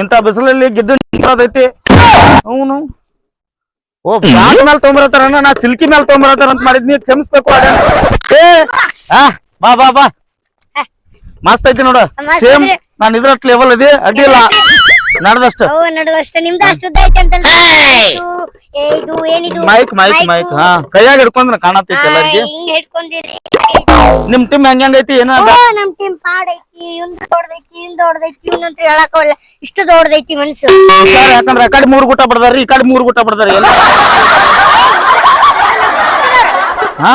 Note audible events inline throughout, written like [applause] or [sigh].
ಇಂಥ ಬಿಸಿಲಲ್ಲಿ ಗಿಡ್ಡ ನಿಂತೈತಿ ಅವನು. ಓ ಬ್ಯಾಗ್ ಮೇಲೆ ತೊಗೊಂಬರತ್ತಾರಣ್ಣ ನಾ ಸಿಲ್ಕಿ ಮೇಲೆ ತೊಗೊಂಬರತ್ತಾರ ಅಂತ ಮಾಡಿದ್ನಿ ಕ್ಷಮಿಸ್ಬೇಕು. ಏ ಆ ಬಾ ಬಾ ಬಾ. ಮಸ್ತ್ ಐತಿ ನೋಡ. ಸೇಮ್. ನಾನು ಇದ್ರ ಲೆವೆಲ್ ಇದೆ ಅಡ್ಡಿ ಇಲ್ಲ ನಡ್ದಷ್ಟು. ಓ ನಡುವ ಅಷ್ಟ ನಿಮ್ದು ಅಷ್ಟು ಉದ್ದ ಐತೆ ಅಂತಲ್ಲ ಇದು ಏ, ಇದು ಏನಿದು? Mic mic mic. ಹಾ ಕೈಯಾಗ ಹಿಡ್ಕೊಂಡ್ರ ಕಾಣತೈತಿ ಎಲ್ಲರಿಗೆ. ಹಿಂಗ್ ಹಿಡ್ಕೊಂಡಿರಿ. ನಿಮ್ ಟೀಮ್ ಹೆಂಗ್ ಹೆಂಗೈತಿ ಏನ ಓ ನಮ್ ಟೀಮ್ ಪಾಡೈತಿ ಇವ್ನ್ ದೊಡ್ಡದೈತಿ ಇವ್ನ್ ದೊಡ್ಡದೈತಿ ಇವ್ನಂತ ಹೇಳಕ್ ಹೋಗಲ್ಲ ಇಷ್ಟು ದೊಡ್ಡದೈತಿ ಮನ್ಸು. ಸರ್ ಯಾಕಂದ್ರ ಆ ಕಡೆ ಮೂರ್ ಗುಟ್ಟ ಬಡದಾರಿ ಈ ಕಡೆ ಮೂರ್ ಗುಟ್ಟ ಬಡದಾರಿ ಎಲ್ಲ ಹಾ?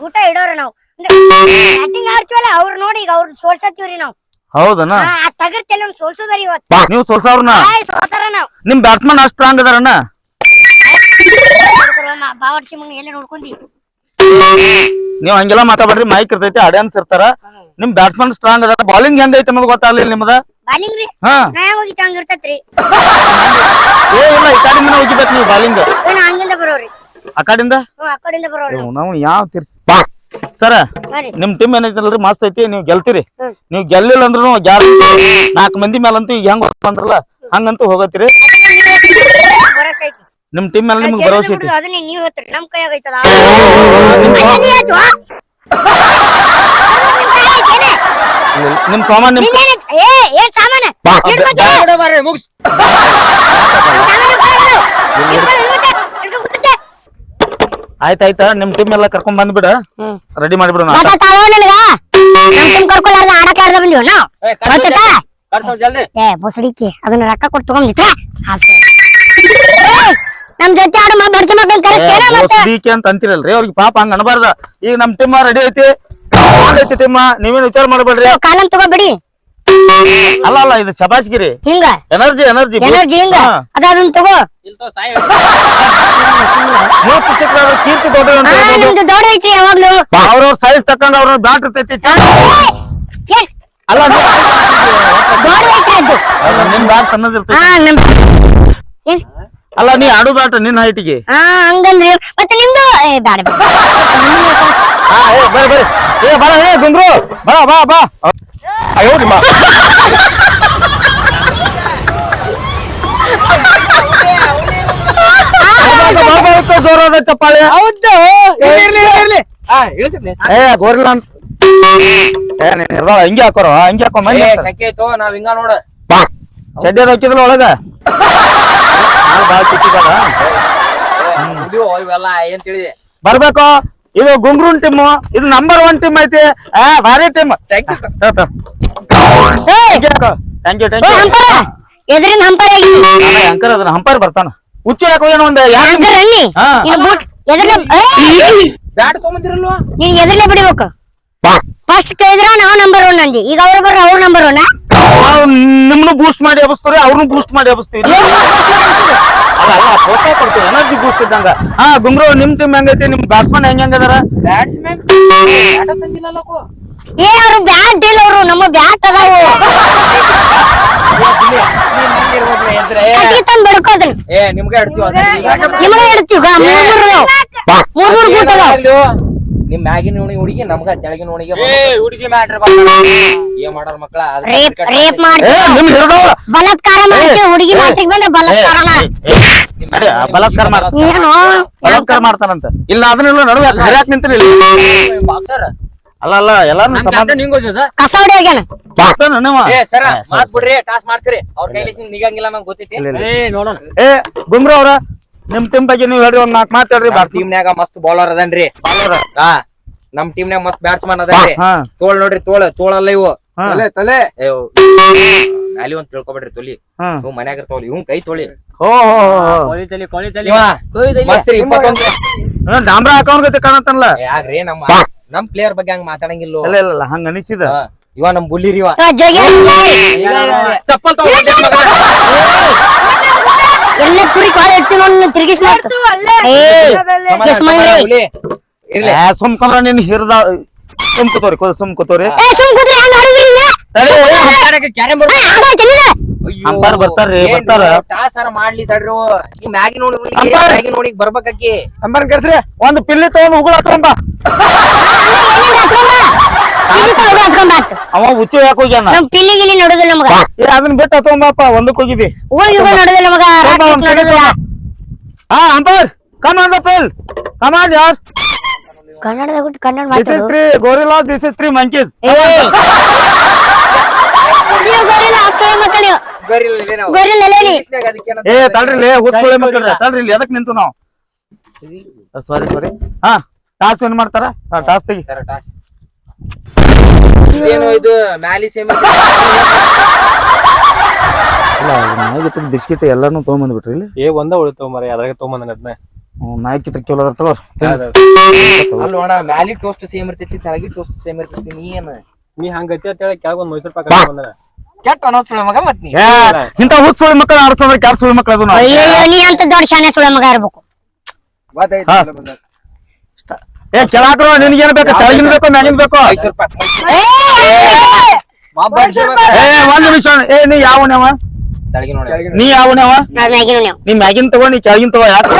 ಊಟ ಇಡೋರ ನಾವು. ಬ್ಯಾಟಿಂಗ್ ಆಡ್ತೀವಲ್ಲ ಅವ್ರು ನೋಡಿ ಈಗ ಅವ್ರು ಸೋಲ್ಸತ್ತೀವ್ರಿ ನಾವು. ಹೌದನ? ತಗರ್ ತೆಲ್ ಸೋಲ್ಸೋದರಿ ಇವತ್ತು ನೀವು ಸೋಲ್ಸವ್ರನ್ನ ಆಯ್ ಸೋಲ್ತಾರ ನಾವು. ನಿಮ್ ಬ್ಯಾಟ್ಸ್ಮನ್ ಅಷ್ಟ್ ಸ್ಟ್ರಾಂಗ್ ಅದಾರಣ್ಣ ಬಾವರ್ಸಿ ಮುಂಗ್ ಎಲ್ಲ ನೋಡ್ಕೊಂಡಿ. ನೀವ್ ಹಂಗೆಲ್ಲ ಮಾತಾಡ್ರಿ ಮೈಕ್ ಇರ್ತೈತಿ ಆಡಿಯನ್ಸ್ ಇರ್ತಾರ. ನಿಮ್ ಬ್ಯಾಟ್ಸ್ಮನ್ ಸ್ಟ್ರಾಂಗ್ ಅದಾರ ಬಾಲಿಂಗ್ ಐತಿ ಅನ್ನೋದು ಗೊತ್ತಾಗ್ಲಿಲ್ಲ ನಿಮ್ದ? ಬಾಲಿಂಗ್ ರೀ? ಹಾ. ಹೆಂಗ್ ಹೋಗಿತ್ತು ಹಂಗ ಇರ್ತೈತ್ರಿ. ಏ ಇಲ್ಲ ಈ ಕಡೆಯಿಂದ ಹೋಗಿಬೇಕು ನೀವು ಬಾಲಿಂಗ್ ಏನ ಹಂಗಿಂದ ಬರೋರಿ ಆ ಕಡೆಯಿಂದ? ಹ್ಮ್ ಆ ಕಡೆಯಿಂದ ಬರೋರಿ ನಾವು. ನಾವು ಯಾವ ತಿರ್ಸಿ ಸರ ನಿಮ್ ಟೀಮ್ ಏನೈತಲ್ರಿ? ಮಸ್ತ್ ಐತಿ. ನೀವ್ ಗೆಲ್ತೀರಿ. ನೀವ್ ಗೆಲ್ಲಿಲ್ಲ ಅಂದ್ರೂ ನಾಕ್ ನಾಲ್ಕು ಮಂದಿ ಮೇಲಂತೂ ಈಗ ಹೆಂಗ್ ಬಂದ್ರಲ್ಲ ಹಂಗಂತೂ ಹೋಗತ್ತೀರಿ. ನಿಮ್ ಟೀಮ್ ಮೇಲೆ ನಿಮ್ಗೆ ಭರವಸೆ ಐತಿ. ನಿಮ್ ಸಾಮಾನ್ ನಿಮ್ ಸಾಮಾನ್? ಆಯ್ತಾಯ್ತಾ ನಿಮ್ ಟೀಮ್ ಎಲ್ಲ ಕರ್ಕೊಂಡ್ ಬಂದ್ಬಿಡ. ರೆಡಿ ಮಾಡಿಬಿಡು ಅದನ್ನ ರೊಕ್ಕ ಕೊಟ್ಟು ತಗೊಂಡಿತ್ರ ನಮ್ ಜೊತೆ ಆಡು ಅಂತ ಅಂತಿರಲ್ರಿ ಅವ್ರಿಗೆ ಪಾಪ ಹಂಗ ಅನ್ಬಾರ್ದ. ಈಗ ನಮ್ ಟೀಮ್ ರೆಡಿ ಐತಿ. ಟಿಮ್ಮ ಐತಿ ಟೀಮ್ ನೀವೇನ್ ವಿಚಾರ ಮಾಡ್ಬೇಡ್ರಿ. ಕಾಲಂ ತಗೋಬಿಡಿ ಅಲ್ಲ ಅಲ್ಲ ಇದು ಶಬಾಸ್ಗಿರಿ ಹಿಂಗ. ಎನರ್ಜಿ ಎನರ್ಜಿ ಎನರ್ಜಿ ಹಿಂಗ. ಅದ ಅದನ್ನ ತಗೋ. ಕೀರ್ತಿ ದೊಡ್ಡ. ನಿಮ್ದು ದೊಡ್ಡ ಐತ್ರಿ ಯಾವಾಗ್ಲೂ. ಅವ್ರವ್ರ ಸೈಜ್ ತಕ್ಕಂಗ ಅವ್ರ ಬ್ಯಾಟ್ ಇರ್ತೈತಿ. ಅಲ್ಲ ದೊಡ್ಡ ಐತ್ರಿ ಅದು. ಅಲ್ಲ, ನಿಮ್ ಬ್ಯಾಟ್ ಸಣ್ಣದ್ ಇರ್ತೈತಿ. ಹಾ ನಮ್ ಏನ್ ಅಲ್ಲ ನೀ ಆಡು ಬ್ಯಾಟ್ ನಿನ್ ಹೈಟಿಗೆ ಹಾ ಹಂಗಂದ್ರಿ. ಮತ್ತೆ ನಿಮ್ದು ಏ. ಹಾ ಏ ಬರ್ರಿ ಬರ್ರಿ. ಏ ಬರ ಏ ಗುಂದ್ರು ಬಾ ಬಾ. ಬಾ ಅಯ್ಯೋ ನಿಮ್ಮ ಜೋರಾದ ಚಪ್ಪಾಳೆ ಹೌದು. ಇರ್ಲಿ ಇರ್ಲಿ ಆ ಇಳಿಸಿದ್ನೆ ಏ ಗೋರಿಲ್ಲ ಅಂತ ಏ ನೀನ್ ಹಿಡ್ದಾಳ, ಹಿಂಗೆ ಹಾಕೋರು ಹಿಂಗೆ ಹಾಕೋ ಮಂದಿ ಸೆಕೆ ಐತೋ ನಾವ್ ಹಿಂಗ ನೋಡ. ಚಡ್ಡಿ ಅದ ಹಾಕಿದ್ಲ ಒಳಗ? [laughs] ಬಾಳ್ ಕಿಚ್ಚಿದಾಳ. ಇವೆಲ್ಲ ಏನ್ ತಿಳಿದೆ? ಬರ್ಬೇಕು. ಇದು ಗುಂಗ್ರೂನ್ ಟೀಮ್ ಇದು ನಂಬರ್ ಒನ್ ಟೀಮ್ ಐತಿ ಆ ಭಾರಿ ಟೀಮ್ Thank you, sir. ಏ ಥ್ಯಾಂಕ್ ಯು ಥ್ಯಾಂಕ್ ಓ ಯು ಹಂಪರ ಎದ್ರಿಂದ ಹಂಪರ ಅಂಕರ್ ಅದನ್ನ ಹಂಪರ್ ಬರ್ತಾನ ಹುಚ್ಚು ಯಾಕೋ ಏನೋ ಒಂದ್ ಯಾರು ಹಂಪರ್ ಅನ್ನಿ ಹಾ. ನೀನ್ ಬೂಟ್ ಎದ್ರಲೆ ಏ ಬ್ಯಾಟ್ ತಗೊಂಬಂದಿರಲ್ವ ನೀನ್ ಎದ್ರಲೆ ಬಿಡಿಬೇಕು ಫಸ್ಟ್ ಕೇಳಿದ್ರ ನಾವ್ ನಂಬರ್ ಒನ್ ಅಂದಿ ಈಗ ಅವ್ರು ಬರ್ರ ಅವ್ರ ನಂಬರ್ ಒನ್ ನಾವು ನಿಮ್ನು ಬೂಸ್ಟ್ ಮಾಡಿ ಎಬ್ಸ್ತೀವಿ ಅವ್ರನ್ನ ಬೂಸ್ಟ್ ಮಾಡಿ ಹಬ್ಬಸ್ತೀವಿ ಅಲ್ಲ ಅಲ್ಲ ಪ್ರೋತ್ಸಾಹ ಕೊಡ್ತೀವಿ ಎನರ್ಜಿ ಬೂಸ್ಟ್ ಇದ್ದಂಗ ಹಾ ಗುಂಗ್ರು ನಿಮ್ ಟೀಮ್ ಹೆಂಗೈತಿ ನಿಮ್ ಬ್ಯಾಟ್ಸ್ಮನ್ ಹೆಂಗ್ ಹೆಂಗದಾರ ಬ್ಯಾಟ್ಸ್ಮನ್ ಏ ಅವ್ರು ಬ್ಯಾಟ್ ಇಲ್ಲ ಅವರು ನಮ್ಮ ಬ್ಯಾಟ್ ಅದಾವು ಕಟ್ಗೆ ತಂದ್ ಬಿಡ್ಕೋದನ್ ಏ ನಿಮ್ಗೆ ಇಡ್ತೀವಿ ನಿಮ್ಗೆ ಇಡ್ತೀವಿ ಮೂರ್ ಮೂರ್ ಅದಾವ್. ಮೂರ್ ಮೂರ್ ಬೂಟ್ ಅದಾವ್ ನಿಮ್ ಮ್ಯಾಗಿನ ಉಣಿ ಹುಡುಗಿ ನಮ್ಗ ತೆಳಗಿನ ಉಣಿಗೆ ಹುಡುಗಿ ಮ್ಯಾಟ್ರ್ ಏನ್ ಮಾಡಾರ ಮಕ್ಕಳ? ರೇಪ್ ರೇಪ್ ಏ ಮಾಡ್ತೀವಿ ನಿಮ್ ಹಿಡ್ದವ್ರ ಬಲಾತ್ಕಾರ ಮಾಡ್ತೀವಿ ಹುಡುಗಿ ಮಾತಿಗೆ ಬಂದ್ರೆ ಬಲಾತ್ಕಾರನ ಬಲಾತ್ಕಾರ ಏನು? ಬಲಾತ್ಕಾರ ಮಾಡ್ತಾನಂತ. ಇಲ್ಲ ಅದನ್ನೆಲ್ಲ ನಡುವೆ ಹರಿಯಾಕ್ ನಿಂತಿರಿ ಇಲ್ಲಿ. ಬಾಕ್ಸರ್? ಅಲ್ಲ ಅಲ್ಲ ಎಲ್ಲಾರು ಸಮಾನ ನಿಂಗ್ ಹೋಗ್ಯದ ಕಸ ಹೊಡಿಯೋಗ್ಯಾನ ಏ ಸರ ಸರಿ, ಮಾತ್ ಬಿಡ್ರಿ ಟಾಸ್ ಮಾಡ್ತೀರಿ. ಅವ್ರ ಕೈಲಿ ನಿಗಂಗಿಲ್ಲ ನಂಗೆ. ಏ ನೋಡೋಣ. ಏ ಗುಂಗ್ರು ಅವ್ರ. ನಿಮ್ ಟೀಮ್ ಬಗ್ಗೆ ನೀವ್ ಹೇಳ್ರಿ ಒಂದ್ ನಾಲ್ಕು ಮಾತಾಡ್ರಿ ಟೀಮ್ ಬಾರ್ತಿ ಟೀಮ್ನ್ಯಾಗ ಮಸ್ತ್ ಬೌಲರ್ ಅದನ್ರಿ. ಹಾ. ನಮ್ ಟೀಮ್ನ್ಯಾಗ ಮಸ್ತ್ ಬ್ಯಾಟ್ಸ್ಮನ್ ಅದನ್ರಿ. ಹಾ ತೋಳ್ ನೋಡ್ರಿ ತೋಳ ತೋಳಲ್ಲ ಇವು. ತಲೆ ತಲೆ. ಮ್ಯಾಲಿ ಒಂದ್ ತಿಳ್ಕೊಬೇಡ್ರಿ ತೊಲಿ. ಹಾ. ಇವ್ ಮನ್ಯಾಗ ಇರ್ತಾವಲ್ಲ ಇವ್ ಕೈ ತೊಳಿ ಓ ಹೋ ಕೊಳಿ ತಲಿ ಮಸ್ತ್ ಇಪ್ಪತ್ತೊಂದ್ ಡಾಂಬ್ರ ಹಾಕೋನ್ ಗತಿ ಕಾಣತ್ತಲ್ಲ ಯಾಕ್ರಿ ನಮ್ಮ ನಮ್ ಪ್ಲೇಯರ್ ಬಗ್ಗೆ ಹಂಗ ಮಾತಾಡಂಗಿಲ್ಲ ಇಲ್ಲ ಇಲ್ಲ ಇಲ್ಲ ಹಂಗ ಅನಿಸಿದ. ಇವ ನಮ್ ಬುಲ್ಲಿರಿ ಇವ. ಚಪ್ಪಲ್ ತಗೊಂಡ್ ಎಲ್ಲ ತುರಿ ಕಾಲ ನೋಡಿ ತಿರುಗಿಸ್ ಮಾಡ್ತು ಏ ಸುಮ್ಕೊಂಡ್ರ ನಿನ್ ಹಿರ್ದ ಸುಮ್ ಕೂತೋರಿ ಕೊ- ಸುಮ್ ಕೂತೋರಿ. ಏ ಸುಮ್ ಕುದ್ರಿ ಹಂಗ ಆಡುದ್ರಿ ಇನ್ನ? ತಡಿ, ಏ, ಆಡಾಯ್ತು ನಿನ್ನ? ಅಂಪಾರ್ ಬರ್ತಾರ್ರಿ, ಬರ್ತಾರ. ಮಾಡ್ಲಿ ತಡ್ರಿ. ಈ ಮ್ಯಾಗಿ ನೋಡಿ. ಮ್ಯಾಗಿ ನೋಡಿ ಬರ್ಬೇಕಾಕಿ ಅಂಬಾರ್ ಕರ್ಸ್ರಿ. ಒಂದ್ ಪಿಲ್ಲಿ ತಗೊಂಡ್ ಉಗುಳ ಹಚ್ಕೊಂಡ್ ಅವ ಹುಚ್ಚು ಯಾಕೆ ಹೋಗ್ಯಾನ. ನಮ್ ಪಿಲ್ಲಿ ಗಿಲ್ಲಿ ನೋಡುದಿಲ್ಲ ನಮಗ. ಏ ಅದನ್ನ ಬಿಟ್ಟು ಒಂದಕ್ಕೆ ಹೋಗಿದ್ದಿ ಊರಿಗೆ ನೋಡುದಿಲ್ಲ ನಮಗ ತಗೊಂಬಾ, ರಾತ್ರಿ ಒಂದ್ ನೋಡುದಿಲ್ಲ. ಹಾ ಅಂಪರ್ ಕಮ್ ಆನ್ ದ ಫಿಲ್ ಕಮ್ ಆನ್ ಯಾರ್? ಕನ್ನಡದಾಗ ಬಿಟ್ಟು ಕನ್ನಡ ದಿಸ್ ಇಸ್ ಮಾತಾಡು. Three gorilla this is three monkeys ಏ ನೀವು ಗೊರಿಲ್ಲ ಆಗ್ತದೆ ಮಕ್ಕಳು? ಗೊರಿಲ್ಲ ಲೇನಿ ಏ ತಡ್ರಿ ಹುಚ್ಚುಳೆ ಮಕ್ಕಳ್ರೆ ತಡ್ರಿ ಇಲ್ಲಿ ಎದಕ್ ನಿಂತು ನಾವು? ಸಾರಿ ಸಾರಿ ಹಾ ಟಾಸ್ ಏನ್ ಮಾಡ್ತಾರ? ಟಾಸ್ ತೆಗಿ. ಸರ್ ಟಾಸ್ ಇದೇನು ಇದು ಮ್ಯಾಲಿ ಸೇಮ್ ಇಲ್ಲ ಬಿಸ್ಕಿಟ್ ಎಲ್ಲಾನು ತೊಗೊಂಬಂದ್ಬಿಟ್ರಿ ಇಲ್ಲಿ. ಏ ಒಂದ ಉಳಿತು ಮರ ಅದ್ರಾಗ ತೊಗೊಂಬಂದ ಅದನ್ನ ಹ್ಮ್, ನಾಯಿಕಿತ್ರ ಅದ್ರ ತಗೋ ಅಲ್ಲ ಅಣ್ಣ ಮ್ಯಾಲಿ ಟೋಸ್ಟ್ ಸೇಮ್ ಇರ್ತೈತಿ ತೆಳಗಿ ಟೋಸ್ಟ್ ಸೇಮ್ ಇರ್ತೈತಿ ನೀ ಏನ? ನೀ ಹಂಗ ಅಂತ ಹೇಳಿ ಕೆಳಗ್ ಒಂದ್ ಮೈಸೂರು ಪಾಕ ಬಂದ. ಕೆಟ್ಟ ಅನ್ನೋದ್ ಮಗ ಮತ್ ನೀ. ಇಂತ ಸುಳ್ಳು ಮಕ್ಕಳು ಆಡ್ಸಂದ್ರೆ ಕ್ಯಾರ್ ಸುಳಿ ಮಕ್ಕಳು ಅದು. ಅಯ್ಯೋ ನೀ ಅಂತ ದೊಡ್ಡ ಶಾನೆ ಸುಳ ಮಗ ಇರ್ಬೇಕು. ಗೊತ್ತಾಯ್ತು. ಏ ಕೆಳಾಕ್ರು ನಿನ್ಗೇನ್ ಬೇಕು? ತೆಳಗಿನ ಬೇಕು ಮ್ಯಾಗಿನ ಬೇಕು? ಏ ಒಂದ್ ನಿಮಿಷ. ಏ ನೀ ಯಾವನವ ತೆಳಗಿ ನೋಡಿ ನೀ ಯಾವನವ ನೀ ಮ್ಯಾಗಿನ ತಗೋ ನೀ ಕೆಳಗಿನ ತಗೋ ಯಾಕೆ?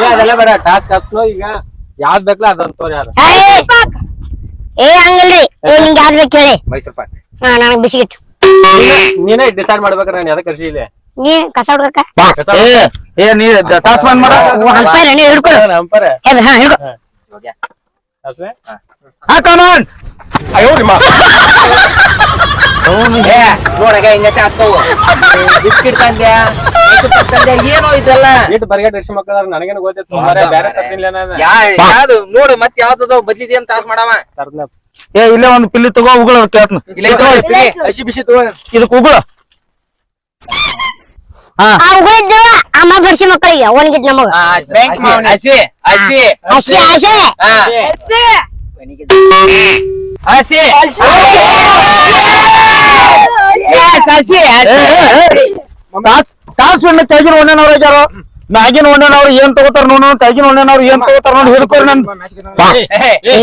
ಏ ಅದೆಲ್ಲ ಬೇಡ. ಟಾಸ್ಕ್ ಹಾಕ್ಸ್ನೋ ಈಗ. ಯಾವ್ದ್ ಬೇಕಲ್ಲ ಅದಂತ ತೋರಿ ಯಾರು ಏ ಹಂಗಲ್ರಿ. ಏ ನಿಂಗೆ ಯಾವ್ದು ಬೇಕು ಹೇಳಿ. ಮೈಸೂರ್ ಪಾಕ್. ಹಾ ನನಗೆ ಬಿಸಿಗಿಟ್ಟು. ನೀನೇ ಡಿಸೈಡ್ ಮಾಡ್ಬೇಕ್ರ ನಾನು ಯಾವ್ದು ಕರ್ಸಿ ಇಲ್ಲಿ? ನೀ ಕಸ ಹುಡ್ಕಕ್ಕ ಏ ಏ ನೀ ಟಾಸ್ ಬಂದ್ ಮಾಡ ಹಲ್ಪಾಯ ನೀ ಹಿಡ್ಕೊ ಅಂಪರ ಏ ಹಾ ಹಿಡ್ಕೊ ಹಾ ಕಮಾನ್ ಏ ನೋಡಗ ಹಿಂಗತ್ತೆ ಆಗ್ತಾವು ಬಿಸ್ಕಿಟ್ ತಂದ್ಯಾ ಮೈಸೂರ್ ತಂದ್ಯಾ ಏನೋ ಇದೆಲ್ಲ ಇಟ್ಟು ಬರ್ಗೆಟ್ ರಿಕ್ಷಾ ಮಕ್ಕಳ ನನಗೇನು ಗೊತ್ತಿತ್ತು ಬೇರೆ ತರ್ತಿಲ್ಲ ಯಾವ್ದು ನೋಡು ಯಾವ್ದದ ಬದ್ಲಿದೆ ಅಂತ ತಾಸ್ ಮಾಡವ ಏ ಇಲ್ಲೇ ಒಂದ್ ಪಿಲ್ಲಿ ತಗೋ ಉಗುಳ ಕೇಳ್ತೀನಿ ಹಸಿ ಬಿಸಿ ತಗೋ ಇದಕ್ ಉಗುಳ ಉಗುಳಿದ್ದವ ಅಮ್ಮ ಬರ್ಸಿ ಮಕ್ಕಳಿಗೆ ಒಣಗಿದ್ ನಮಗ ಹಸಿ ಹಸಿ ಹಸಿ ಹಸಿ. ಹಸಿ ಹಸಿ ಹಸಿ ಟಾಸ್ ವಿನ್ ತೆಗಿನ ಒಣ್ಣನವ್ರು ಆಗ್ಯಾರ ಮ್ಯಾಗಿನ ಒಣ್ಣನವ್ರು ಏನ್ ತಗೋತಾರ ನೋಡು ತೆಗಿನ ಒಣ್ಣನವ್ರು ಏನ್ ತಗೋತಾರ ನೋಡಿ ಹಿಡ್ಕೊರಿ ನನ್ ಏ,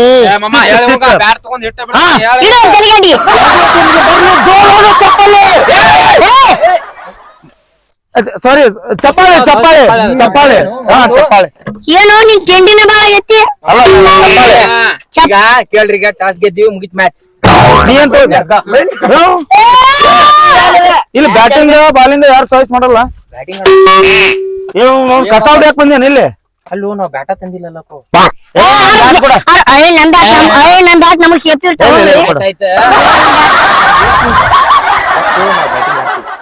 ಸಾರಿ ಚಪ್ಪಾಳೆ ಚಪ್ಪಾಳೆ ಚಪ್ಪಾಳೆ ಹಾ ಚಪ್ಪಾಳೆ ಏನೋ ನಿನ್ ಕೆಂಡಿನ ಬಾಳ ಐತಿ ಅಲ್ಲ ಚಪ್ಪಾಳೆ ಈಗ ಕೇಳ್ರಿ ಈಗ ಟಾಸ್ ಗೆದ್ದೀವಿ ಮುಗಿತ್ ಮ್ಯಾಚ್ ನೀ? ಇಲ್ಲಿ ಬ್ಯಾಟಿಂಗ್ ಬಾಲಿಂದ ಯಾರು ಚಾಯ್ಸ್ ಮಾಡಲ್ಲ ಬ್ಯಾಟಿಂಗ್ ಇವ್ ಕಸ ಹೊಡ್ಯಾಕ್ ಬಂದೇನ ಇಲ್ಲಿ ಅಲ್ಲೂ ನಾವ್ ಬ್ಯಾಟ ತಂದಿಲ್ಲಲ್ಲ. ಅಯ್ಯ ನಮ್ ಬ್ಯಾಟ್ ನಮ್ ಅಯ್ಯ ನಮ್ ಬ್ಯಾಟ್ ನಮಗ್ ಸೇಫ್ಟಿ ಇರ್ತಾವ ಏ, ಏ, ಕೊಡು. ಆಯ್ತ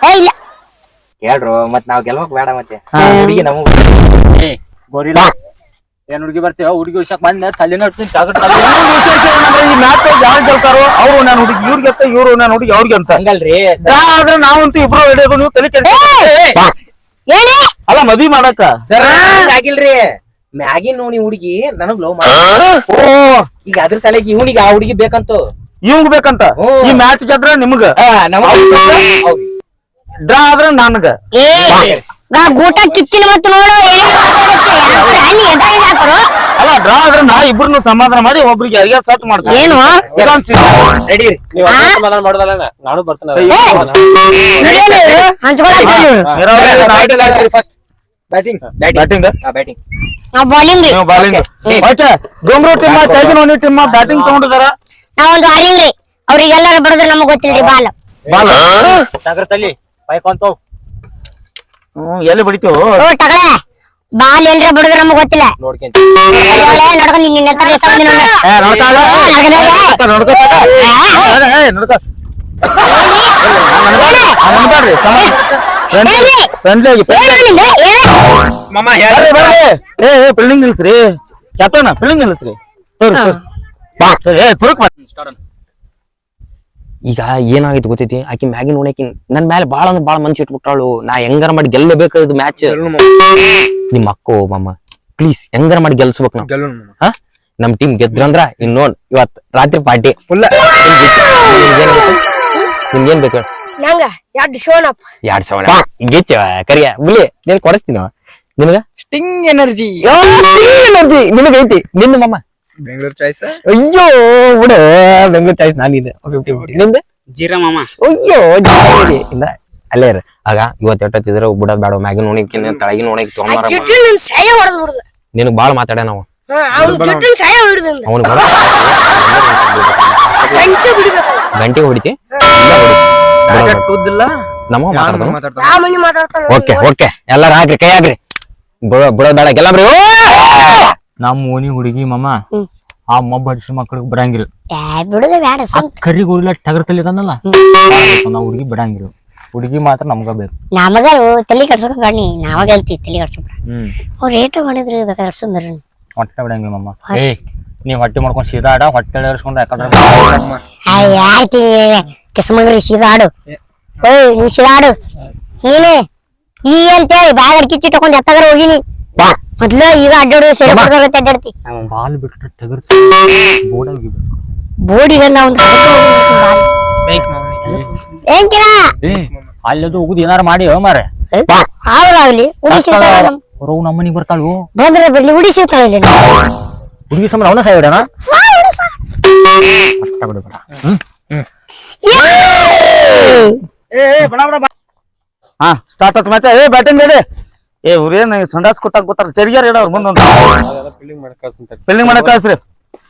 ಏ ಇಲ್ಲ ಕೇಳ್ರು ಮತ್ ನಾವ್ ಗೆಲ್ವಕ್ ಬೇಡ ಮತ್ತೆ. ಹುಡುಗಿ ನಮಗ್. ಗೋರಿಲ್ಲ ಏನ್ ಹುಡುಗಿ ಬರ್ತೀವ ಹುಡುಗಿ ವಿಷಯಕ್ ಬಂದ ತಲೆ ಮ್ಯಾಚ್ ಯಾರು ಗೆಲ್ತಾರೋ ಅವ್ರು ನಾನು ಹುಡುಗಿ ಇವ್ರಿಗೆ ಇವ್ರು ನಾನು ಹುಡುಗಿ ಅವ್ರಿಗೆ ಅಂತ ಹಂಗಲ್ರಿ. ಆದ್ರೆ ನಾವಂತೂ ಇಬ್ರು ಹಿಡಿಯೋದು ನೀವು ತಲೆ ಕೆಲ್ಸ ಅಲ್ಲ ಮದ್ವಿ ಮಾಡಕ ಸರ್ ಆಗಿಲ್ರಿ. ಮ್ಯಾಗಿನ್ ನೋಡಿ ಹುಡುಗಿ ನನಗ್ ಲವ್ ಮಾಡ. ಓ ಈಗ ಅದ್ರ ಸಲಗಿ ಇವನಿಗೆ ಆ ಹುಡುಗಿ ಬೇಕಂತ. ಇವಂಗ್ ಬೇಕಂತ? ಈ ಮ್ಯಾಚ್ ಗೆದ್ರ ನಿಮ್ಗ? ನಮಗ್. ಡ್ರಾ ಆದ್ರ ನನ್ಗ. ಏ ನಾ ಗೂಟ ಕಿತ್ತಿನ ಮತ್ತು ನೋಡು ಅಲ್ಲ ಡ್ರಾ ಆದ್ರ ನಾ ಇಬ್ರು ಸಮಾಧಾನ ಮಾಡಿ ಒಬ್ರಿಗೆ ಯಾರಿಗೆ ಸಟ್ ಮಾಡ್ತೀನಿ ಏನು? ರೆಡಿ ನೀವು ಅದೇ ಸಮಾಧಾನ ಮಾಡೋದಲ್ಲ ನಾನು ಬರ್ತೀನಿ first batting batting batting batting. ನಾವ್ ಬಾಲಿಂಗ್ ನೀವು bowling okay team team batting ತಗೊಂಡಿದಾರ? ನಾವೊಂದು ವಾರಿಂಗ್ ರೀ. ಅವ್ರಿಗೆಲ್ಲಾರ ಬಡದ್ರ ನಮಗ್ ಗೊತ್ತಿಲ್ರಿ ಬಾಲ್. ಬಾಲ್. ತಗರ್ತಲ್ಲಿ ಬೈಕೊಂತ ಹ್ಮ್ ಎಲ್ಲಿ ಬಡಿತೀವೋ? ಓ ಟಗಳೆ ಬಾಲ್ ಎಲ್ರ ಬಡದ್ರ ನಮಗೆ ಗೊತ್ತಿಲ್ಲ. ನೋಡ್ಕೊಂತ ನಡ್ಕೊಂಡ್ ನಿನ್ನ ಹತ್ರ ನೋಡು. ಏ ಏ ನೋಡ್ಕೋ ಅನ್ಬೇಡ್ರಿ ಫ್ರೆಂಡ್ಲಿ ಆಗಿ? ಬರ್ರಿ ಬರ್ರಿ. ಏ ಏ ಬಿಲ್ಡಿಂಗ್ ನಿಲ್ಸ್ರಿ. ಕ್ಯಾಪ್ಟನ್ ಬಿಲ್ಡಿಂಗ್ ನಿಲ್ಸ್ರಿ. ತೋರಿ. ಬಾ ಏ ತುರುಕ್ ಬಾ. ಈಗ ಏನಾಗಿತ್ತು ಗೊತ್ತೈತಿ? ಆಕಿ ಮ್ಯಾಗಿ ನೋಡಕಿ ನನ್ ಮೇಲೆ ಬಾಳ ಅಂದ್ರೆ ಬಾಳ ಮನ್ಸಿ ಇಟ್ಬಿಟ್ಟಾಳು. ನಾ ಹೆಂಗಾರ ಮಾಡಿ ಗೆಲ್ಲಬೇಕು ಇದು ಮ್ಯಾಚ್ ನಿಮ್ಮ ಅಕ್ಕೋ ಮಾಮ ಪ್ಲೀಸ್ ಹೆಂಗಾರ ಮಾಡಿ ಗೆಲ್ಸ್ಬೇಕು ನಾವು? ಹಾ? ನಮ್ ಟೀಮ್ ಗೆದ್ರಂದ್ರ ಇನ್ನೋನ್ ಇವತ್ ರಾತ್ರಿ ಪಾರ್ಟಿ ನಿಮ್ಗೇನ್ ಬೇಕು ನಂಗ ಎರಡು ಎರಡ್ ಸಾವಿರ ಗೆಚ್ಚ ಕರಿಯ. ಬುಲಿ ನೀನ್ ಕೊಡಿಸ್ತೀನಿ? ನಿನಗ? ಸ್ಟಿಂಗ್ ಎನರ್ಜಿ ಎನರ್ಜಿ ನಿನಗೈತಿ. ನಿನ್ನ ಮಮ್ಮ ಬೆಂಗಳೂರು ಚಾಯ್ಸ್ ಅಯ್ಯೋ ಬಿಡು. ಬೆಂಗಳೂರು ಚಾಯ್ಸ್ ನಾನಿದೆ ಫಿಫ್ಟಿ ಫಿಫ್ಟಿ ನಿಂದ? ಜೀರಾ ಮಾಮ. ಅಯ್ಯೋ ಇಲ್ಲ ಅಲ್ಲೇ ಇರು. ಆಗ ಇವತ್ತು ಎಟ್ಟತ್ತಿದ್ರೆ ಬಿಡೋದು ಬೇಡ. ಮ್ಯಾಗಿ ನೋಣಿಕಿನ ತಳಗಿ ನೋಡಕ್ಕೆ ತೊಗೊಂಬಾರ ನನ್ ಸೈ ಹೊಡೆದು ಬಿಡುದು. ನಿನಗ್ ಬಾಳ ಮಾತಾಡ ನಾವು. ಅವನು ಗಂಟೆ ಬಿಡಬೇಕು ಗಂಟೆಗೆ ಹೊಡಿತಿ? ಉದ್ದಿಲ್ಲ? ಮಾತಾಡ್ತಾನ ಓಕೆ ಓಕೆ. ಎಲ್ಲಾರ ಹಾಕ್ರಿ ಕೈ ಹಾಕ್ರಿ. ಬಿಡೋ ಎಲ್ಲ ಗೆಲ್ಲಬ್ರಿ. ನಮ್ಮ ಓನಿ ಹುಡುಗಿ ಮಮ್ಮ ಆ ಮೊಬ್ಬ ಹಡಿಸಿ ಮಕ್ಕಳಿಗೆ ಬಿಡಂಗಿಲ್ಲ. ಏ ಬಿಡುದ ಬೇಡ ಸುಮ್ ಕರಿ ಗೋರಿಲ್ಲ ಟಗರ್ ತಲೆ ನಾವು ಹುಡುಗಿ ಬಿಡಂಗಿಲ್ಲ. ಹುಡುಗಿ ಮಾತ್ರ ನಮ್ಗ ಬೇಕು. ನಮಗ ತಲೆ ಕಡ್ಸಕ ಬನ್ನಿ ನಾವ ಗೆಲ್ತೀವಿ ತಲೆ ಕಡ್ಸಕ ಹ್ಮ್. ರೇಟ್ ಏಟ ಮಾಡಿದ್ರು ಬೇಕಾದ್ರೆ ಸುಮ್ಮನೆ ಹೊಟ್ಟೆ ಬಿಡಂಗಿಲ್ಲ ಮಮ್ಮ ಏ ನೀವ್ ಹೊಟ್ಟೆ ಮಾಡ್ಕೊಂಡು ಸೀದಾ ಆಡ ಹೊಟ್ಟೆ ಏರ್ಸ್ಕೊಂಡ್ ಯಾಕಂದ್ರೆ ಅಯ್ಯ ಆಯ್ತು ಕಿಸ್ಮಂಗ್ರಿ ಸೀದಾ ಆಡು. ಓಯ್ ನೀ ಸೀದಾ ಆಡು. ನೀನು ಈ ಅಂತೇಳಿ ಬ್ಯಾಗ್ ಅಡ್ಕಿ ಚಿಟ್ಟಕೊಂಡು ಎತ್ತಗರ ಹೋಗಿನಿ ಮೊದ್ಲು ಈಗ ಅಡ್ಡಾಡು ಸೆರೆ ಕೊಡ್ಸೋಗತ್ತೆ ಅಡ್ಡಾಡ್ತಿ. ಬಾಲ್ ಬಿಟ್ಟು ಟಗರ್ ಬೋರ್ಡ್ ಹೋಗಿಬೇಕು ಇರಲ್ಲ ಒಂದು ಏನ್ ಕಿರ ಏ ಅಲ್ಲದು ಹೋಗುದು ಏನಾರ ಮಾಡಿ ಮಾರ ಹೌದಾಗ್ಲಿ ಉಡಿ ಸಿಗ್ತಾವ ನಮ್- ರೋಗ್ ನಮ್ಮನಿಗೆ ಬರ್ತಾಳು. ಬಂದ್ರೆ ಬಿಡ್ಲಿ ಉಡಿ ಸಿಗ್ತಾವ ಇಲ್ಲಿ? ಹುಡುಗಿ ಸಂಬಳ ಅವನ ಸಾಯ್ ಬಿಡಣ ಸಾಯ್ಬಿಡು, ಸಾಯ್. ಹೊಟ್ಟೆ ಬಿಡಬೇಡ ಹ್ಮ್ ಹಾ ಸ್ಟಾರ್ಟ್ ಆತ್ ಮ್ಯಾಚ ಏ ಬ್ಯಾಟಿಂಗ್ ರೆಡಿ ಏ ಇವ್ರೇನ್ ಸಂಡಾಸ್ ಕೊಟ್ಟಾಗ ಗೊತ್ತಾರ? ಚರಿಗಾರ ಇಡವ್ರ ಮುಂದೊಂದು ಫೀಲ್ಡಿಂಗ್ ಮಾಡಕ್ ಕಳ್ಸ್ರಿ.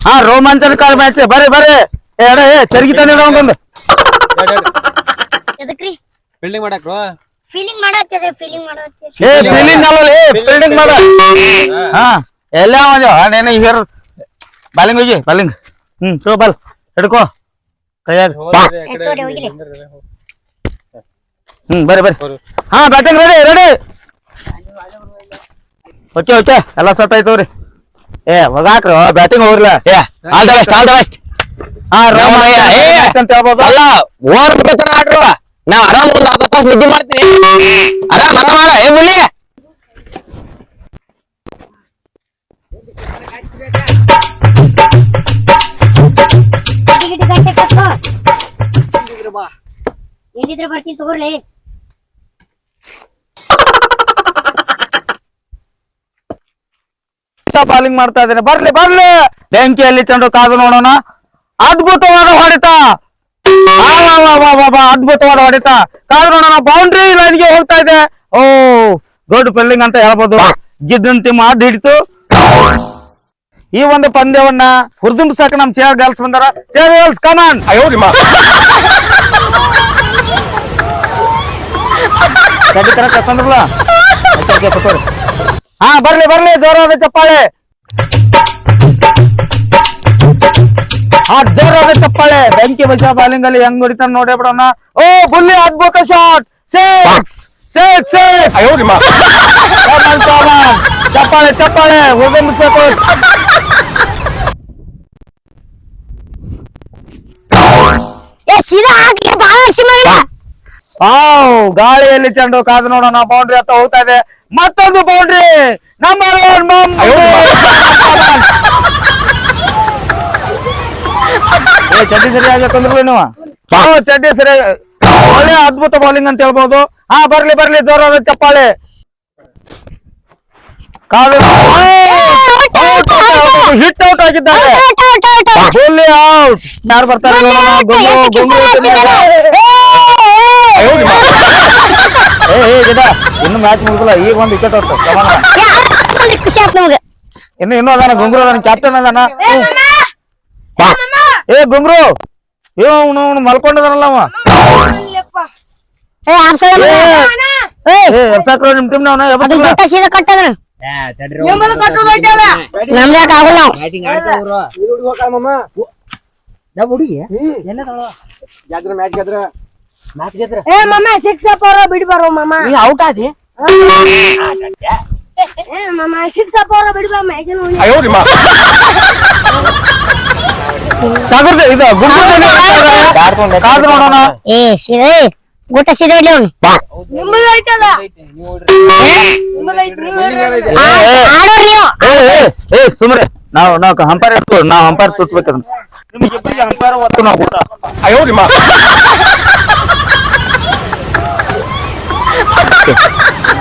ಹಾ ರೋಮಾಂಚನಕಾರ ಮ್ಯಾಚ್. ಬರ್ರಿ ಬರ್ರಿ. ಏ ಅಡ ಏ ಚರಿಗಿ ತಂದಿಡ ಒಂದೊಂದು. ಎದಕ್ರಿ? ಫೀಲ್ಡಿಂಗ್ ಮಾಡಕ್ ಫೀಲಿಂಗ್ ಮಾಡತ್ತಿದ್ರೆ ಫೀಲಿಂಗ್ ಮಾಡತ್ತಿದ್ರೆ ಏ ಫೀಲಿಂಗ್ ಅಲ್ಲ ಏ ಫೀಲ್ಡಿಂಗ್ ಮಾಡ. ಹಾ ಎಲ್ಲ ಒಂದ ನೇನ ಹಿರ್ ಬಾಲಿಂಗ್ ಹೋಗಿ ಬಾಲಿಂಗ್. ಹ್ಮ್ ತಗೋ ಬಾಲ್. ಹಿಡ್ಕೋ. ಕೈಯಾಗ. ಹ್ಮ್ ಬರ್ರಿ ಬರ್ರಿ. ಹಾ batting ready ready okay okay. ಎಲ್ಲ ಸೆಟ್ ಆಯ್ತವ್ರಿ ಏ ಹೋಗಾಕ್ರಿ ಬ್ಯಾಟಿಂಗ್ ಹೋಗ್ರಲ್ಲ. ಏ all the best all the best. ಹಾ ರಾಮಯ್ಯ, ಏ! ಅಂತ ಹೇಳ್ಬೋದು. ಅಲ್ಲ ಓವರ್ ಮುಖತನ ನಾ ಆರಾಮ್ ಒಂದ್ ಅರ್ಧ ತಾಸು ನಿದ್ದೆ ಮಾಡ್ತೀನಿ ಆರಾಮ್ ಆರಾಮ ಏ ಎಲ್ಲಿದ್ರೆ ಬರ್ತೀನಿ ತಗೋರ್ಲಿ ಬಾಲಿಂಗ್ ಮಾಡ್ತಾ ಇದ್ದೇನೆ. ಬರ್ಲಿ ಬರ್ಲಿ. ಬೆಂಕಿಯಲ್ಲಿ ಚೆಂಡು ಕಾದು ನೋಡೋಣ. ಅದ್ಭುತವಾದ ಹೊಡೆತ. ಅದ್ಭುತವಾದ ಹೊಡೆತ. ಕಾದು ನೋಡೋಣ. ಬೌಂಡ್ರಿ ಲೈನ್ಗೆ ಹೋಗ್ತಾ ಇದೆ. ಓ ಗುಡ್ ಫೀಲ್ಡಿಂಗ್ ಅಂತ ಹೇಳ್ಬೋದು. ಗಿದ್ದನ್ ಟೀಮ್ ಹಿಡಿತು. ಈ ಒಂದು ಪಂದ್ಯವನ್ನ ಹುರಿದುಂಬಿಸಕ ನಮ್ ಚೇರ್ ಗರ್ಲ್ಸ್ ಬಂದಾರ. ಚೇರ್ ಗರ್ಲ್ಸ್ ಕಮಾನ್ ತರ ಕತ್ತಂದ್ರಲ್ಲ. ಹಾ ಬರ್ಲಿ ಬರ್ಲಿ ಜೋರಾದ ಚಪ್ಪಾಳೆ. ಆ ಜೋರಾದ ಚಪ್ಪಾಳೆ. ಬೆಂಕಿ ಬಸ ಬಾಲಿಂಗ್ ಅಲ್ಲಿ ಹೆಂಗ್ ಹೊಡಿತಾನ ನೋಡಿ ಬಿಡೋಣ. ಓ ಬುಲ್ಲಿ ಅದ್ಭುತ ಶಾಟ್ ಸಿಕ್ಸ್ ಸಿಕ್ಸ್ ಚಪ್ಪಾಳೆ ಚಪ್ಪಾಳೆ. ಹೋಗಿ ಏ ಸೀದಾ ಹಾಕಿ ಬಾಳ ಗಾಳಿಯಲ್ಲಿ ಚೆಂಡು ಕಾದು ನೋಡೋಣ. ಬೌಂಡ್ರಿ ಹತ್ತ ಹೋಗ್ತಾ ಇದೆ. ಮತ್ತೊಂದು ಬೌಂಡ್ರಿ ನಂಬರ್ ಒನ್ ಚಡ್ಡಿ ಸರಿ ನೀವು? ಓ ಚಡ್ಡಿ ಸರಿ ಒಳ್ಳೆ ಅದ್ಭುತ ಬೌಲಿಂಗ್ ಅಂತ ಹೇಳ್ಬಹುದು ಹಾ ಬರ್ಲಿ ಬರ್ಲಿ ಜೋರಾದ ಚಪ್ಪಾಳೆ. ಕಾದು ಹಿಟ್ ಔಟ್ ಆಗಿದ್ದಾರೆ. ಬುಲ್ಲಿ ಔಟ್ ಯಾರು ಬರ್ತಾರೆ ಇನ್ನು ಮ್ಯಾಚ್ ಮುಗಿದಿಲ್ಲ. ಈಗ ಒಂದು ವಿಕೆಟ್ ಔಟ್ ಸಮಾನ ಖುಷಿ ಆಯ್ತು ನಮ್ಗೆ? ಇನ್ನು ಇನ್ನೂ ಅದಾನ ಗುಂಗ್ರು ಅದಾನ. ಕ್ಯಾಪ್ಟನ್ ಅದಾನ. ಏ ಗುಂಗ್ರು. ಏ ಅವನು ಅವ್ನು ಮಲ್ಕೊಂಡದಾನಲ್ಲ ಅವ. ಏ ಎಬ್ಸಾಕ್ರ ನಿಮ್ ಟೀಮ್ ಎಬ್ಸಲ್ಲ ಬಿಟ್ಟ ಸೀದಾ ಕಟ್ಟದ ಹುಡುಗಿ? ಮ್ಯಾಚ್ ಗೆದ್ರ ಮ್ಯಾಚ್ ಗೆದ್ರ? ಏ ಮಮ್ಮ ಸಿಕ್ಸ್ ಅಪ್ಪ ಬಿಡಿ ಬರೋ ಮಮ್ಮ ನೀ ಔಟ್ ಆದಿ? ಏ ಮಮ್ಮ ಸಿಕ್ಸ್ ಬಿಡಿ ಬಾ ಮ್ಯಾಗಿನ ಕಾಗರ್ದು ಇದು ನೋಡೋಣ ಏ, ಊಟ ಸೀದಾ ಇಲ್ಲಿ ಅವ್ನು ನಿಮ್ಮದೈತಲ್ಲ ಸುಮ್ರೆ ನಾವು ನಾವು. ಹಂಪಾರ್ ಇಡ್ತು ನಾವು ಹಂಪೈರ್ ಚುಚ್ಬೇಕು ನಿಮಗೆ ಒತ್ತು ನಾವು [laughs]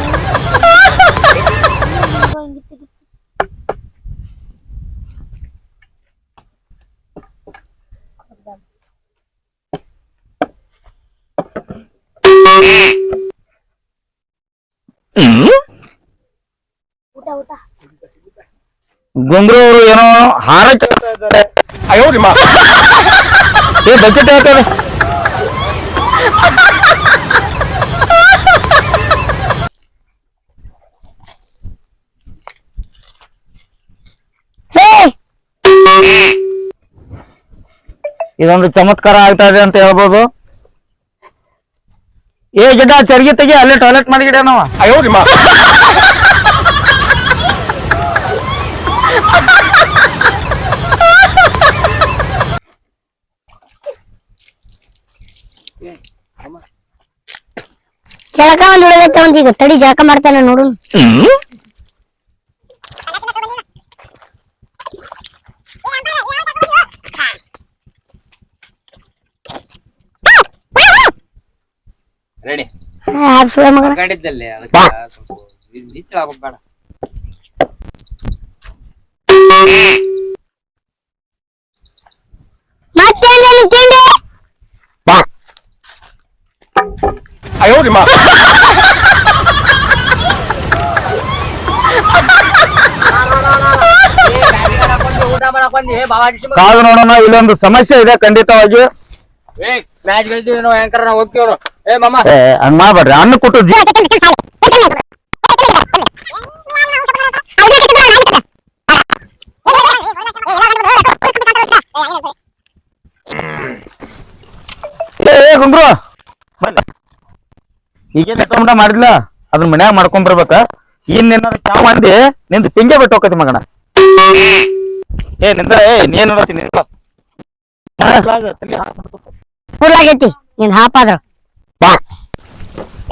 ಗುಂಗ್ರು ಅವರು ಏನೋ ಹಾರ ಇದ್ದಾರೆ. ಏ ಬಕೆಟ್ ಹಾಕದ ಇದೊಂದು ಚಮತ್ಕಾರ ಆಗ್ತಾ ಇದೆ ಅಂತ ಹೇಳ್ಬೋದು. ಏ ಗಿಡ ಚರ್ಗಿ ತೆಗಿ ಅಲ್ಲೇ ಟಾಯ್ಲೆಟ್ ಮಾಡಿಗಿಡ ನಾವ. ಜಳಕ ಒಂದ್ ಉಳಿದೈತೆ ಒಂದೀಗ ಈಗ ತಡಿ ಜಳಕ ಮಾಡ್ತಾನೆ ನೋಡು. ಸುಳೆ ಮಗನ ಕಂಡಿದ್ದಲ್ಲೇ ಅದಕ್ಕೆ ಸ್ವಲ್ಪ ನಿಚ್ಚಳ ಬೇಡ. ಮತ್ತೇನೇನು ತಿಂಡಿ? ಊಟ ಮಾಡಕ್ ಬಂದಿ. ಬಾಬಾ ಕಾದು ನೋಡೋಣ ಇಲ್ಲೊಂದು ಸಮಸ್ಯೆ ಇದೆ ಖಂಡಿತವಾಗಿ ಏ ಮ್ಯಾಚ್ ಗೆಲ್ತೀವಿ ಏನೋ ಹೆಂಕರ ನಾವು ಹೋಗ್ತೀವ್ರು ಹಂಗ್ ಮಾಡ್ಬೇಡ್ರಿ. ಅನ್ನ ಕೊಟ್ಟು ಜೀವ ಏ ಏ, ಗುಂಡ್ರು. ಬನ್ನಿ. ಈಗೇನ್ ಊಟ ಮಾಡಿದ್ಲ? ಅದನ್ನ ಮನ್ಯಾಗ ಮಾಡ್ಕೊಂಡ್ ಬರ್ಬೇಕ. ಏನ್ ನಿನ್ನ ಚಾವ್ ಮಂದಿ ನಿಂದ ಪಿಂಗೆ ಬಿಟ್ಟು ಹೋಗತಿ ಮಗಣ ಏ ನಿಂದ್ರ ಏ ನೀನ್ ನೋಡತ್ತೀನಿ ಕೂಡ್ಲಾಗೈತಿ ನೀನ್ ಹಾಪಾದ್ರು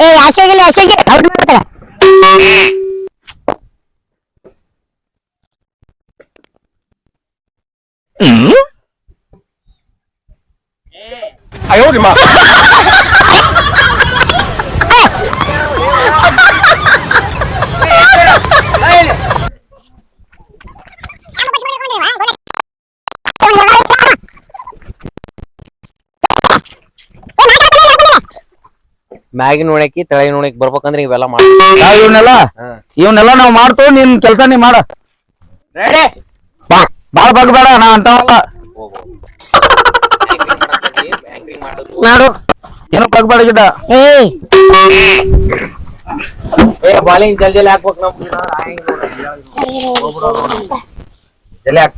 ಏ ಹಸಿಗಿಲ್ಲ ಹಸಿಗಿ ಔಟ್ ಮಾಡ್ತಾರ ಮ್ಯಾಗಿನ ನೋಡಕಿ ತೆಳಗಿನ ನೋಡಕ್ ಬರ್ಬೇಕಂದ್ರೆ ಇವೆಲ್ಲ ಮಾಡಿ ಇವನ್ನೆಲ್ಲ ಇವನ್ನೆಲ್ಲ ನಾವ್ ಮಾಡ್ತೇವ್ ನಿನ್ ಕೆಲ್ಸ ನೀ ಮಾಡ. ರೆಡಿ? ಬಾ ಬಾಳ ಬಗ್ಬೇಡ ನಾ ಅಂತವಲ್ಲ. ಮಾಡು. ಏನೋ ಬಗ್ಬೇಡ ಗಿಡ ಏ ಏ ಬಾಲಿಂಗ್ ಜಲ್ದಿ ಜಲ್ದಿ ಹಾಕ್ಬೇಕು ನಮ್ ಜಲ್ದಿ ಹಾಕ್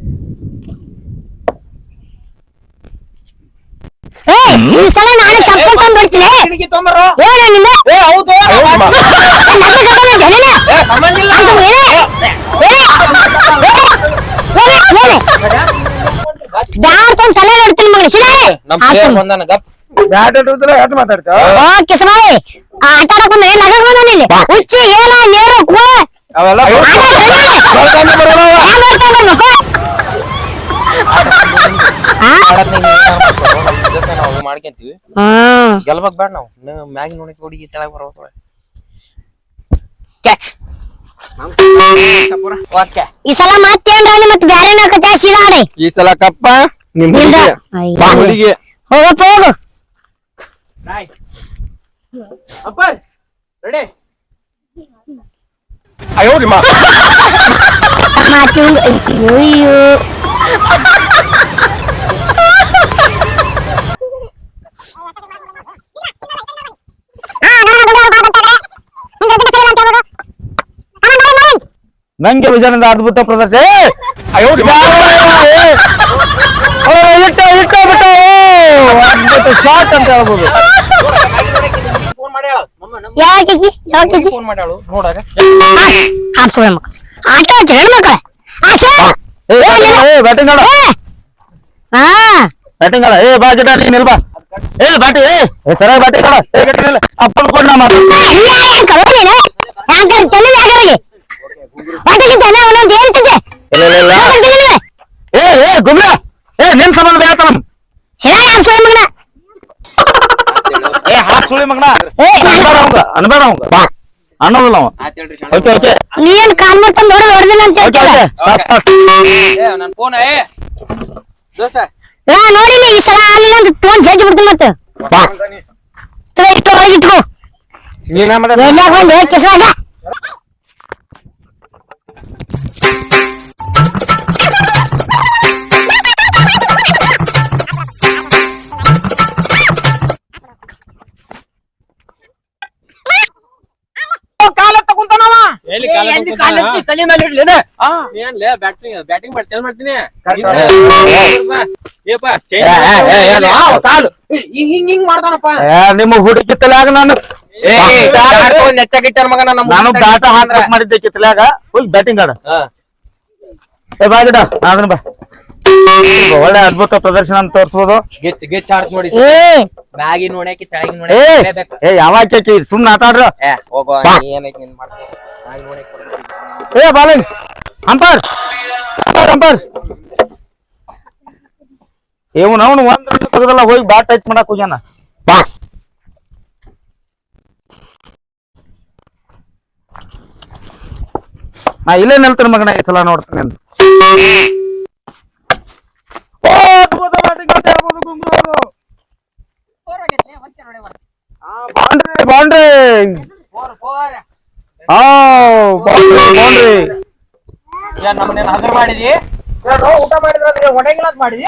ಈ ಸಲ ನಾನು ಚಪ್ಪಲ್ ಬರ್ತೀನಿ ಕಿಟಕಿ ತೊಂಬರೋ? ಏನು ನಿನ್ನ ಏ ಹೌದು ಸಂಬಂಧ ಇಲ್ಲ. ತಲೆ ನೋಡ್ತೀನಿ ಮಗನ ನಮ್ ಪ್ಲೇಯರ್ ಬಂದಾನ ಗಪ್. ಬ್ಯಾಟ್ ಇಟ್ಟಿದ್ರೆ ಎಟ್ ಮಾತಾಡ್ತಾವ ಓ ಕಿಸ್ಮಾಯಿ ಆ ಆಟ ಆಡಕ್ ಬಂದ ಏನ್ ಲಗನ್ ಬಂದ ಇಲ್ಲಿ ಹುಚ್ಚಿ ಏಲ ನೇರು ಕೂಳ ಅವೆಲ್ಲ. ನಾವು ಮಾಡ್ಕೊಂತೀವಿ ಹ್ಮ್ ಗೆಲ್ಬೇಕ್ ಬೇಡ ನಾವು. ಮ್ಯಾಗಿನ ನೋಡಕ್ ಹುಡುಗಿ ಕೆಳಗ್ ಬರ್ಬೇಕು ಕ್ಯಾಚ್ ಓಕೆ. ಈ ಸಲ ಮತ್ತೇನ್ರ ಮತ್ತೆ ಬ್ಯಾರೆ ಆಡಿ ಈ ಸಲ ಕಪ್ಪ ನಿಮ್ನಿಂದ ಹುಡುಗಿ. ಹೋಗಪ್ಪ ಹೋಗು. ಅಪ್ಪ ರೆಡಿ ಮಾತಿ ಅಯ್ಯೋ. [laughs] ನಂಗೆ ವಿಜಯನದ ಅದ್ಭುತ ಪ್ರದರ್ಶ! ಇಟ್ಟ ಇಟ್ಟ ಬಿಟ್ಟ! ಅದ್ಭುತ ಶಾಟ್ ಅಂತ ಹೇಳ್ಬೋದು. ಯಾವ ಕೆಜಿ ಯಾವ ಕೆಜಿ ಫೋನ್ ಮಾಡ್ಯಾಳು ನೋಡಾಗ ಆಟ ಏ ಬ್ಯಾಟಿಂಗ್ ಆಡ. ಹಾ ಬ್ಯಾಟಿಂಗ್ ಆಡ. ಏ ಬಾ ಗಿಡ ನೀನ್ ಬಾ. ಏ ಬ್ಯಾಟಿ ಏ. ಸರಿಯಾಗಿ ಬ್ಯಾಟಿಂಗ್ ಆಡ. ಏ ಗಿಡ ಅಪ್ಪನ್ ಕೊಂಡು ನಾ ಮಾತು ಕರೋನೇನೆ ಯಾಕಂತ ತಲೆ ನಾಗರಿಗೆ ಇಲ್ಲ. ಏ ಏ ಗುಮ್ರ. ಏ ನಿನ್ ಸಂಬಂಧ ಬೇಕತ್ತ ನಮ್ ಏ ಹಾಕ್ ಸುಳಿ ಮಗನ. ಅನ್ಬೇಡ ಅವಂಗ ಅನ್ಬೇಡ ಅವಂಗ. ಅನ್ನೋದಿಲ್ಲ ಅವ. Okay okay. ನೀನ್ ಕಾಲ್ ಮಾಡ್ಕೊಂಡ್ ನೋಡಿ ಹೊಡೆದಿಲ್ಲ ಅಂತ ಓಕೆ ಓಕೆ. ನನ್ ಫೋನ್ ಏ. ದೋಸ ಏ ನೋಡಿನಿ ಈ ಸಲ ಅಲ್ಲಿ ಒಂದು ಫೋನ್ ಜಜ್ಜಿ ಬಿಡ್ತೀನಿ ಮತ್ತೆ. ತಗೋ, ಇಟ್ಕೋ ಒಳಗೆ ಇಟ್ಕೋ ನೀನ ಮಾಡ ಎಲ್ಲ ಬಂದು ಕಿಸ್ವಾಗ ಕಾಲ ತಗೊಂತಾನವ ಎಲ್ಲಿ ಕಾಲ ಎಲ್ಲಿ ತಗೊಂತಾನ? ಕಾಲ ಎತ್ತಿ ತಲೆ ಮೇಲೆ ಇಡ್ಲೇನ ಏನ್ಲೇ ಬ್ಯಾಟಿಂಗ್ ಬ್ಯಾಟಿಂಗ್ ಮಾಡಿ ಚೇಂಜ್ ಮಾಡ್ತೀನಿ ನಿಮ್ಮ ಹುಡುಗಿ ಕಿತ್ತಲಾಗ ನಾನು. ನಾನು ಬ್ಯಾಟ ಹಾಕ್ಬೇಕು ಮಾಡಿದ್ದೆ ಕಿತ್ತಲಾಗ ಫುಲ್ ಬ್ಯಾಟಿಂಗ್ ಆಡ. ಏ ಬಾ ಗಿಡ ಅದನ್ನ ಬಾ. ಒಳ್ಳೆ ಅದ್ಭುತ ಪ್ರದರ್ಶನ ಅಂತ ತೋರಿಸ್ಬೋದು. ಗೆಚ್ ಗೆಚ್ ಆಡ್ತ ನೋಡಿ ಏ! ತೆಳಗಿ ಯಾವಾಗ ಕೇಕಿ ಸುಮ್ನೆ ಆಟ ಆಡ್ರ? ಏ ಹೋಗೋ ಏನೈತಿ ನಿನ್ ಬರ್ಬೇಕು. ಏ ಬಾಲಿಂಗ್ ಅಂಪರ್. ಅಂಪರ್ ಅಂಪರ್. ಇವನು ಅವನು ಒಂದ್ ತೆಗ್ದಲ್ಲ ಹೋಗಿ ಬಾ ಟಚ್ ಮಾಡಕ್ ಹೋಗ್ಯಾನ. ಬಾ. ನಾ ಇಲ್ಲೇ ನಿಲ್ತೀನಿ ಮಗನ ಈ ಸಲ ನೋಡ್ತೀನಿ ನಮ್ಮನ್ನೇನ್ ಮಾಡಿದಿ? ಊಟ ಮಾಡಿದ್ರೆ? ಒಣಗಿಲ್ಲ ಮಾಡಿದಿ?